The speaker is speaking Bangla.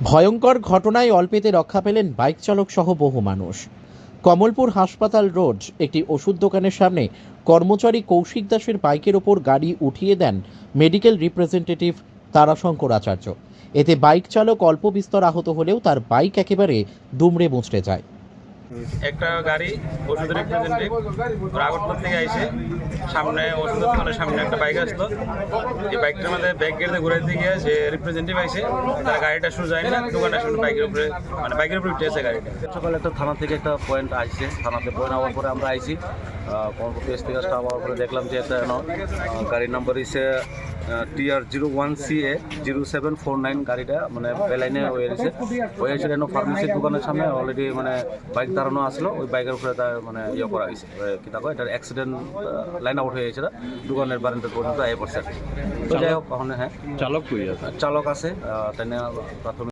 ভয়ঙ্কর ঘটনায় অল্পেতে রক্ষা পেলেন বাইক চালক সহ বহু মানুষ। কমলপুর হাসপাতাল রোড, একটি ওষুধ দোকানের সামনে কর্মচারী কৌশিক দাসের বাইকের ওপর গাড়ি উঠিয়ে দেন মেডিকেল রিপ্রেজেন্টেটিভ তারাশঙ্কর আচার্য। এতে বাইক চালক অল্প বিস্তর আহত হলেও তার বাইক একেবারে দুমড়ে মুচড়ে যায়। একটা গাড়ি ওষুধ রিপ্রেজেন্টেটিভ রাগতপুর থেকে আইসে সামনে ওষুধের দোকানের সামনে একটা বাইক আসলো। এই বাইকটার মধ্যে ব্যাগ গেড়ে ঘুরাইতে গিয়ে যে রিপ্রেজেন্টেটিভ আইসে তার গাড়িটা শুরু যায় না, দোকানটার সামনে বাইকের উপরে মানে বাইকের উপরে উঠে আছে গাড়িটা। সকালে একটা থানা থেকে একটা পয়েন্ট আসছে থানাতে পয়েন্ট হওয়ার পরে আমরা আইছি। কর্মপতি এস থেকে হওয়ার পরে দেখলাম যে একটা গাড়ির নাম্বার হচ্ছে TR zero one C A zero seven four nine গাড়িটা মানে বেলাইনে হয়ে গেছে হয়ে গেছে যেন ফার্মেসির দোকানের সামনে অলরেডি মানে বাইক দাঁড়ানো আসলো। ওই বাইকের উপরে তার মানে ইয়ে করা হয়েছে কি কয় এটার অ্যাক্সিডেন্ট লাইন আউট হয়ে গেছে দোকানের বারান্দা পর্যন্ত আয় পড়ছে। তো যাই হোক হ্যাঁ। চালক চালক আছে তাই প্রাথমিক